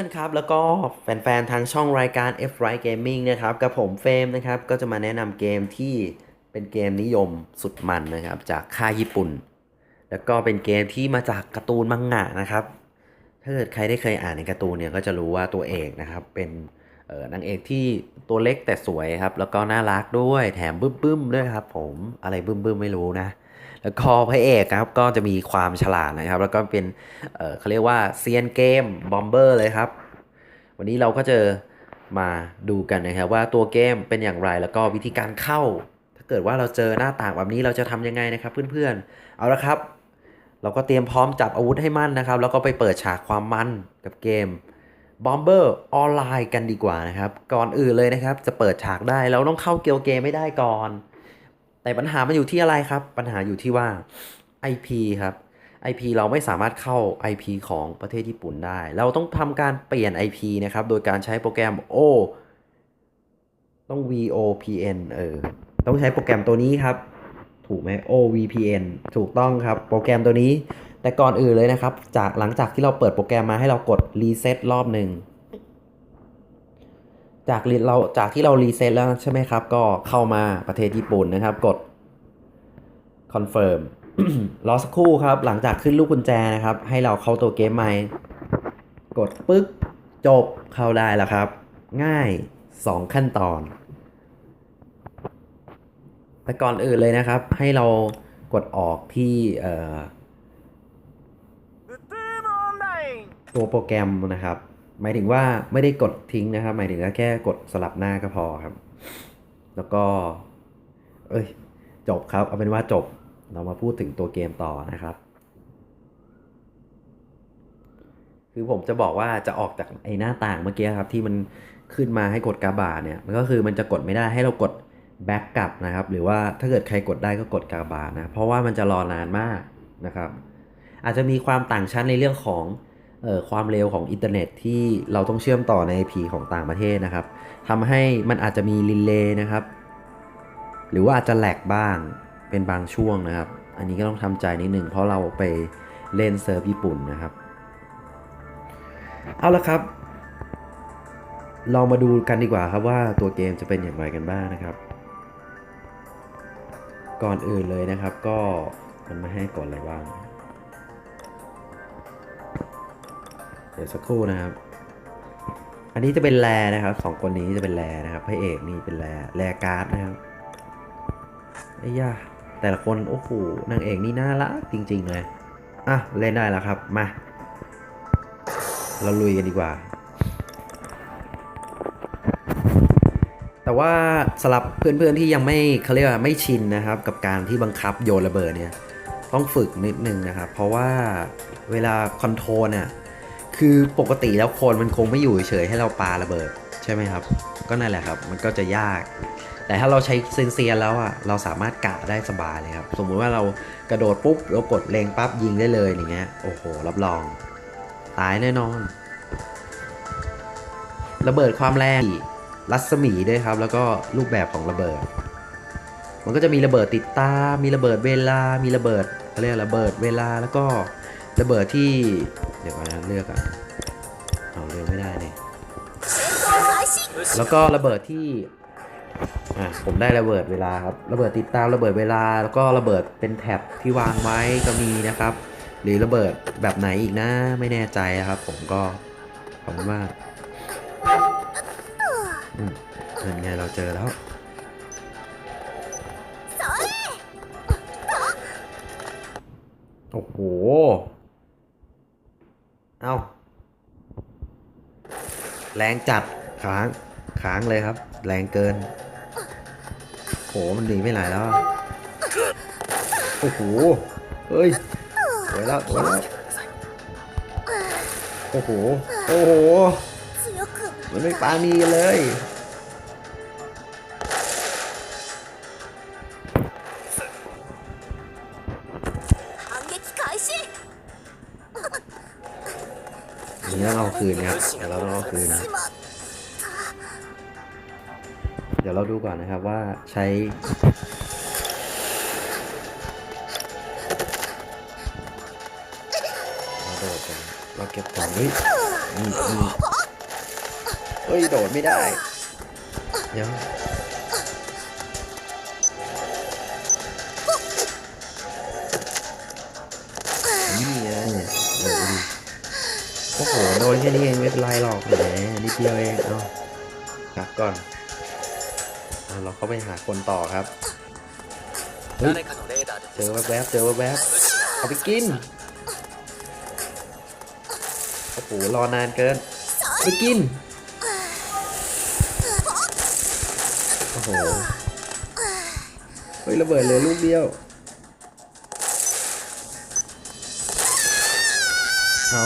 อนๆครับแล้วก็แฟนๆทางช่องรายการ F Right Gaming นะครับกับผมเฟมนะครับก็จะมาแนะนำเกมที่เป็นเกมนิยมสุดมันนะครับจากค่ายญี่ปุ่น แล้วก็เป็นเกมที่มาจากการ์ตูนมังงะนะครับ ถ้าเกิดใครได้เคยอ่านในการ์ตูนเนี่ยก็จะรู้ว่าตัวเอกนะครับเป็นนางเอกที่ตัวเล็กแต่สวยครับแล้วก็น่ารักด้วยแถมบึ้มๆด้วยครับผมอะไรบึ้มๆไม่รู้นะ แล้วก็พระเอกครับก็จะมีความฉลาดนะครับ แล้วก็เป็นเเขาเรียกว่าเซียนเกมบอมเบอร์เลยครับ วันนี้เราก็จะมาดูกันนะครับว่าตัวเกมเป็นอย่างไรแล้วก็วิธีการเข้า ถ้าเกิดว่าเราเจอหน้าต่างแบบนี้เราจะทำยังไงนะครับเพื่อนๆ เอาละครับ เราก็เตรียมพร้อมจับอาวุธให้มั่นนะครับ แล้วก็ไปเปิดฉากความมันกับเกม Bomber ออนไลน์กันดีกว่านะครับ ก่อนอื่นเลยนะครับ จะเปิดฉากได้เราต้องเข้าเกียวเกมไม่ได้ก่อน แต่ปัญหามันอยู่ที่อะไรครับ ปัญหาอยู่ที่ว่า IP ครับ IP เราไม่สามารถเข้า IP ของประเทศญี่ปุ่นได้ เราต้องทำการเปลี่ยน IP นะครับ โดยการใช้โปรแกรม O ต้อง VOPN เออ ต้องใช้โปรแกรมตัวนี้ครับ ถูกไหม OVPN ถูกต้องครับ โปรแกรมตัวนี้ แต่ก่อนอื่นเลยนะครับ จากหลังจากที่เราเปิดโปรแกรมมาให้เรากดรีเซ็ตรอบหนึ่ง จากเราจากที่เรารีเซ็ตแล้วใช่ไหมครับ ก็เข้ามาประเทศญี่ปุ่นนะครับ กดคอนเฟิร์มรอสักครู่ครับ หลังจากขึ้นลูกกุญแจนะครับ ให้เราเข้าตัวเกมใหม่ กดปึ๊กจบเข้าได้แล้วครับ ง่าย 2 ขั้นตอน แต่ก่อนอื่นเลยนะครับ ให้เรากดออกที่ตัวโปรแกรมนะครับ หมายถึงว่าไม่ได้กดทิ้งนะครับ หมายถึงว่าแค่กดสลับหน้าก็พอครับ แล้วก็ เอ้ย จบครับ เอาเป็นว่าจบ เรามาพูดถึงตัวเกมต่อนะครับ คือผมจะบอกว่าจะออกจากไอ้หน้าต่างเมื่อกี้ครับ ที่มันขึ้นมาให้กดกาบาเนี่ย มันก็คือมันจะกดไม่ได้ให้เรากดแบ็กกลับนะครับ หรือว่าถ้าเกิดใครกดได้ก็กดกาบานะ เพราะว่ามันจะรอนานมากนะครับ อาจจะมีความต่างชั้นในเรื่องของ ความเร็วของอินเทอร์เน็ตที่เราต้องเชื่อมต่อใน IP ของต่างประเทศนะครับทำให้มันอาจจะมีรีเลย์นะครับ หรือว่าอาจจะแหลกบ้างเป็นบางช่วงนะครับ อันนี้ก็ต้องทำใจนิดหนึ่งเพราะเราไปเล่นเซิร์ฟญี่ปุ่นนะครับ เอาละครับ เรามาดูกันดีกว่าครับว่าตัวเกมจะเป็นอย่างไรกันบ้างนะครับ ก่อนอื่นเลยนะครับก็มันไม่ให้กดอะไรบ้าง เดี๋ยวสักครู่นะครับ อันนี้จะเป็นแรนะครับสองคนนี้จะเป็นแรนะครับพระเอกนี่เป็นแรแรการ์ดนะครับไอ้ย่าแต่ละคนโอ้โหนางเอกนี่น่ารักจริง ๆ เลย อะ เล่นได้แล้วครับ มา เราลุยกันดีกว่า แต่ว่าสำหรับเพื่อนๆที่ยังไม่เขาเรียกว่าไม่ชินนะครับ กับการที่บังคับโยนระเบิดเนี่ย ต้องฝึกนิดนึงนะครับ เพราะว่าเวลาคอนโทรลเนี่ย คือปกติแล้วคนมันคงไม่อยู่เฉยให้เราปาระเบิด ใช่ไหมครับ ก็นั่นแหละครับ มันก็จะยาก แต่ถ้าเราใช้เซนเซียนแล้วอะเราสามารถกะได้สบายเลยครับ สมมุติว่าเรากระโดดปุ๊บเรากดเลงปั๊บยิงได้เลยอย่างเงี้ยโอ้โหรับรอง ตายแน่นอน ระเบิดความแรงรัศมีด้วยครับ แล้วก็รูปแบบของระเบิด มันก็จะมีระเบิดติดตา มีระเบิดเวลา มีระเบิดเขาเรียกระเบิดเวลาแล้วก็ระเบิดที่ เดี๋ยวก่อนนะเลือกอะเอาเลือกไม่ได้เนี่ยแล้วก็ระเบิดที่อะผมได้ระเบิดเวลาครับระเบิดติดตามระเบิดเวลา แล้วก็ระเบิดเป็นแท็บที่วางไว้ก็มีนะครับ หรือระเบิดแบบไหนอีกนะไม่แน่ใจนะครับ ผมก็ขอบคุณมากอืมเป็นไงเราเจอแล้วโอ้โห เอาแรงจัดค้างค้างเลยครับ แรงเกิน โห มันหนีไม่ไหลแล้วอะโอ้โห เฮ้ยสวยแล้วสวยแล้วโอ้โห โอ้โห強くมันไม่ปานีกันเลย อันนี้เราคืนนะครัเดี๋ยวเราต้องเอาคืนนะ เดี๋ยวเราดูก่อนนะครับว่าใช้เราโดดกันเราเก็บของเฮ้ยเฮ้ย โดดไม่ได้ เดี๋ยว โอ้โห โดนแค่นี้เองไม่เป็นไรหรอกแหมนิดเดียวเอง เอาหักก่อนเราเข้าไปหาคนต่อครับ เฮ้ย เจอแวบเจอแวบเอาไปกิน โอ้โห รอนานเกิน ไปกิน โอ้โห เฮ้ย ระเบิดเลยลูกเดียวเอา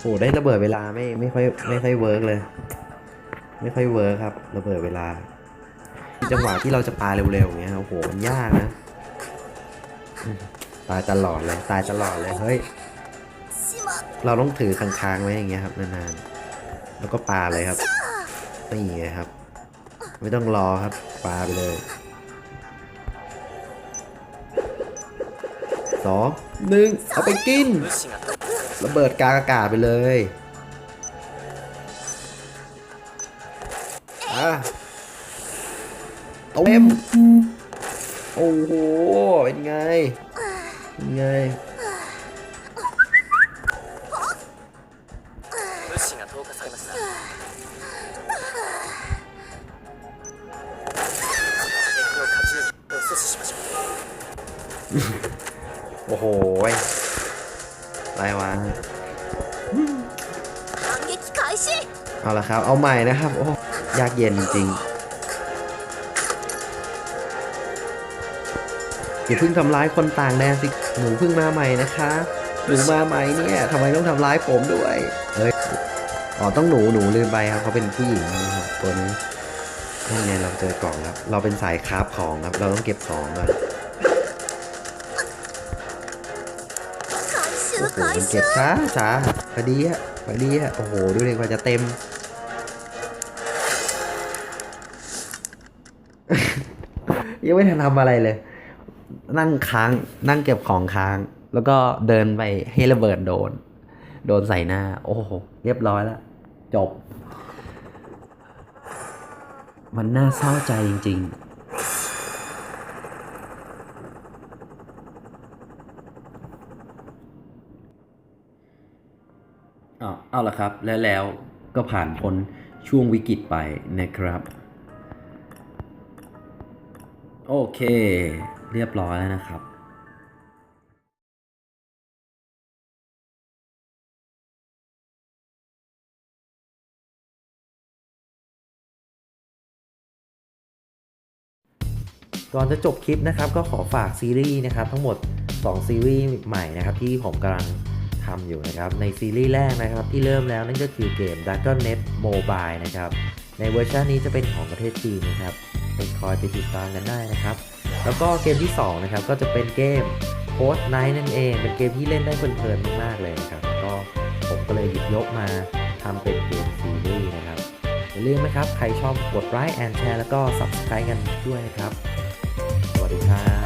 โอ้ได้ระเบิดเวลาไม่ไม่ค่อยไม่ค่อยเวิร์กเลย ไม่ค่อยเวิร์กครับ ระเบิดเวลา จังหวะที่เราจะปาเร็วๆอย่างเงี้ยโอ้โหมันยากนะตายตลอดเลยตายตลอดเลยเฮ้ยเราต้องถือค้างๆไว้อย่างเงี้ยครับนานๆแล้วก็ปาเลยครับไม่ไงครับ ไม่ต้องรอครับปาไปเลยสองหนึ่งเอาไปกิน ระเบิดกลางอากาศไปเลยอะเต็มโอ้โห เป็นไง เป็นไงโอ้โห ราวะเอาละครับ เอาใหม่นะครับ โอ้ ยากเย็นจริงอย่าเพิ่งทำร้ายคนต่างแดนสิ หนูเพิ่งมาใหม่นะคะ หนูมาใหม่เนี่ยทำไมต้องทำร้ายผมด้วย เฮ้ย อ๋อ ต้องหนู หนูลืมไปครับ เขาเป็นผู้หญิงนะครับตัวนี้นั่นไงเราเจอกล่องครับ เราเป็นสายคราฟของครับ เราต้องเก็บของก่อน ห開มัน始เก็บช้าช้าพอดีฮะพอดีฮะโอ้โห ดูเลยกว่าจะเต็ม ยังไม่ทันทำอะไรเลย นั่งค้าง นั่งเก็บของค้าง แล้วก็เดินไปให้ระเบิดโดน โดนใส่หน้า โอ้โห เรียบร้อยแล้ว จบ มันน่าเศร้าใจจริง ๆ เอาละครับ และแล้วก็ผ่านพ้นช่วงวิกฤตไปนะครับ โอเค เรียบร้อยแล้วนะครับก่อนจะจบคลิปนะครับก็ขอฝากซีรีส์นะครับทั้งหมด 2 ซีรีส์ใหม่นะครับที่ผมกำลัง ทำอยู่นะครับ ในซีรีส์แรกนะครับที่เริ่มแล้วนั่นก็คือเกม Dragon Net Mobile นะครับ ในเวอร์ชันนี้จะเป็นของประเทศจีนนะครับไปคอยไปติดตามกันได้นะครับ แล้วก็เกมที่2นะครับก็จะเป็นเกม Post Night นั่นเอง เป็นเกมที่เล่นได้เพลินๆมากๆเลยนะครับ ก็ผมก็เลยหยิบยกมาทำเป็นเกมซีรีส์นะครับอย่าลืมนะครับ ใครชอบกดไลค์แอนแชร์แล้วก็ Subscribe กันด้วยนะครับ สวัสดีครับ